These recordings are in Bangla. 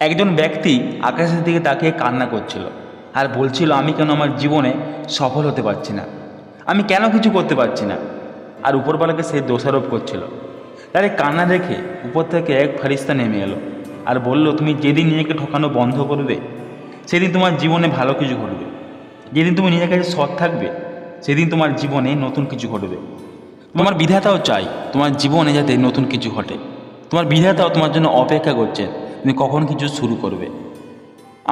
একজন ব্যক্তি আকাশের দিকে তাকিয়ে কান্না করছিল আর বলছিল, আমি কেন আমার জীবনে সফল হতে পারছি না? আমি কেন কিছু করতে পারছি না? আর উপরওয়ালাকে সে দোষারোপ করছিল। তার কান্না দেখে উপর থেকে এক ফারিস্তা নেমে এলো আর বলল, তুমি যেদিন নিজেকে ঠকানো বন্ধ করবে, সেদিন তোমার জীবনে ভালো কিছু ঘটবে। যেদিন তুমি নিজের কাছে সৎ থাকবে, সেদিন তোমার জীবনে নতুন কিছু ঘটবে। তোমার বিধাতাও চাই তোমার জীবনে যাতে নতুন কিছু ঘটে। তোমার বিধাতাও তোমার জন্য অপেক্ষা করছে তুমি কখন কিছু শুরু করবে?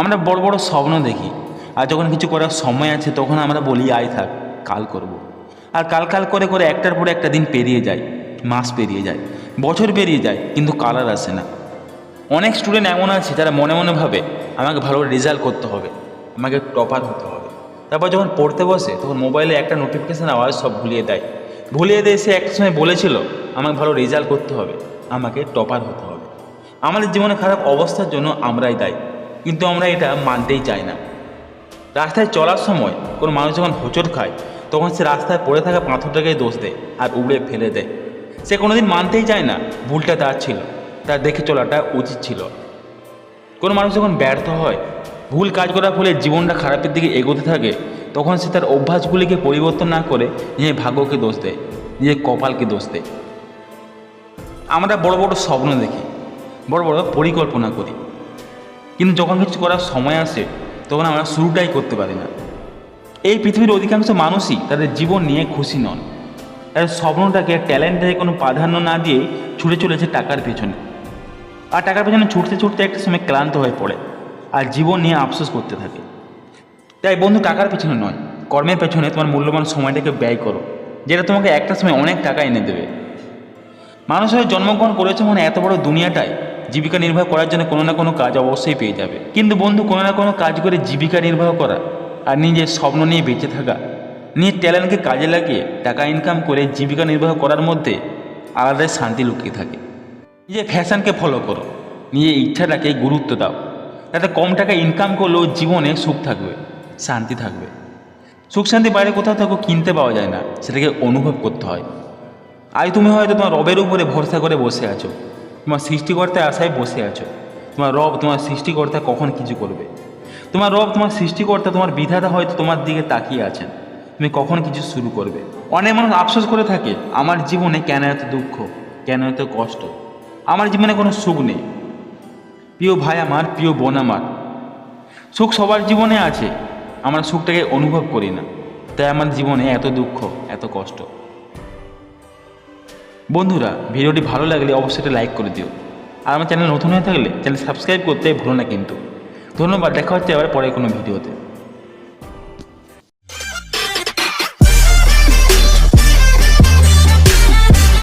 আমরা বড় বড় স্বপ্ন দেখি, আর যখন কিছু করার সময় আছে, তখন আমরা বলি, আয় থাক, কাল করব। আর কাল কাল করে করে একটার পরে একটা দিন পেরিয়ে যায়, মাস পেরিয়ে যায়, বছর পেরিয়ে যায়, কিন্তু কাল আর আসে না। অনেক স্টুডেন্ট এমন আছে, যারা মনে মনে ভাবে, আমাকে ভালো রেজাল্ট করতে হবে, আমাকে টপার হতে হবে। তারপর যখন পড়তে বসে, তখন মোবাইলে একটা নোটিফিকেশান আওয়াজ সব ভুলিয়ে দেয়। ভুলিয়ে দিয়ে সে একটা সময় বলেছিল, আমাকে ভালো রেজাল্ট করতে হবে, আমাকে টপার হতে হবে। আমাদের জীবনে খারাপ অবস্থার জন্য আমরাই দায়ী, কিন্তু আমরা এটা মানতেই চাই না। রাস্তায় চলার সময় কোনো মানুষ যখন হোঁচট খায়, তখন সে রাস্তায় পড়ে থাকা পাথরটাকেই দোষ দেয় আর উড়ে ফেলে দেয়। সে কোনোদিন মানতেই চায় না ভুলটা তার ছিল, তার দেখে চলাটা উচিত ছিল। কোনো মানুষ যখন ব্যর্থ হয়, ভুল কাজ করার ফলে জীবনটা খারাপের দিকে এগোতে থাকে, তখন সে তার অভ্যাসগুলিকে পরিবর্তন না করে নিজের ভাগ্যকে দোষ দেয়, নিজের কপালকে দোষ দেয়। আমরা বড় বড় স্বপ্ন দেখি বড় বড় পরিকল্পনা করি। কিন্তু যখন কিছু করার সময় আসে, তখন আমরা শুরুটাই করতে পারি না। এই পৃথিবীর অধিকাংশ মানুষই তাদের জীবন নিয়ে খুশি নন। তাদের স্বপ্নটাকে ট্যালেন্টে কোনো প্রাধান্য না দিয়ে ছুটে চলেছে টাকার পেছনে। আর টাকার পেছনে ছুটতে ছুটতে একটা সময় ক্লান্ত হয়ে পড়ে আর জীবন নিয়ে আফসোস করতে থাকে। তাই বন্ধু, টাকার পেছনে নয়। কর্মের পেছনে তোমার মূল্যবান সময়টাকে ব্যয় করো, যেটা তোমাকে একটা সময় অনেক টাকা এনে দেবে। মানুষ হয়ে জন্মগ্রহণ করেছে মানে এত বড় দুনিয়াটায় জীবিকা নির্বাহ করার জন্য কোনো না কোনো কাজ অবশ্যই পেয়ে যাবে। কিন্তু বন্ধু, কোনো না কোনো কাজ করে জীবিকা নির্বাহ করা আর নিজের স্বপ্ন নিয়ে বেঁচে থাকা, নিজের ট্যালেন্টকে কাজে লাগিয়ে টাকা ইনকাম করে জীবিকা নির্বাহ করার মধ্যে আলাদাই শান্তি লুকিয়ে থাকে। নিজের ফ্যাশনকে ফলো করো, নিজের ইচ্ছাটাকে গুরুত্ব দাও। যাতে কম টাকা ইনকাম করলেও জীবনে সুখ থাকবে, শান্তি থাকবে। সুখ শান্তি বাইরে কোথাও থাকো কিনতে পাওয়া যায় না, সেটাকে অনুভব করতে হয়। আজ তুমি হয়তো তোমার রবের উপরে ভরসা করে বসে আছো তোমার সৃষ্টিকর্তার আশায় বসে আছো। তোমার রব তোমার সৃষ্টিকর্তা কখন কিছু করবে? তোমার রব তোমার সৃষ্টিকর্তা, তোমার বিধাতা হয়তো তোমার দিকে তাকিয়ে আছেন। তুমি কখন কিছু শুরু করবে? অনেক মানুষ আফসোস করে থাকে, আমার জীবনে কেন এত দুঃখ, কেন এত কষ্ট? আমার জীবনে কোনো সুখ নেই। প্রিয় ভাই আমার, প্রিয় বোন আমার, সুখ সবার জীবনে আছে, আমরা সুখটাকে অনুভব করি না। তাই আমার জীবনে এত দুঃখ, এত কষ্ট। বন্ধুরা, ভিডিওটি ভালো লাগলে অবশ্যই একটা লাইক করে দিও। আর আমার চ্যানেল নতুন হয়ে থাকলে চ্যানেল সাবস্ক্রাইব করতে ভুলো না কিন্তু। ধন্যবাদ, দেখা হচ্ছে আবার পরে কোনো ভিডিওতে।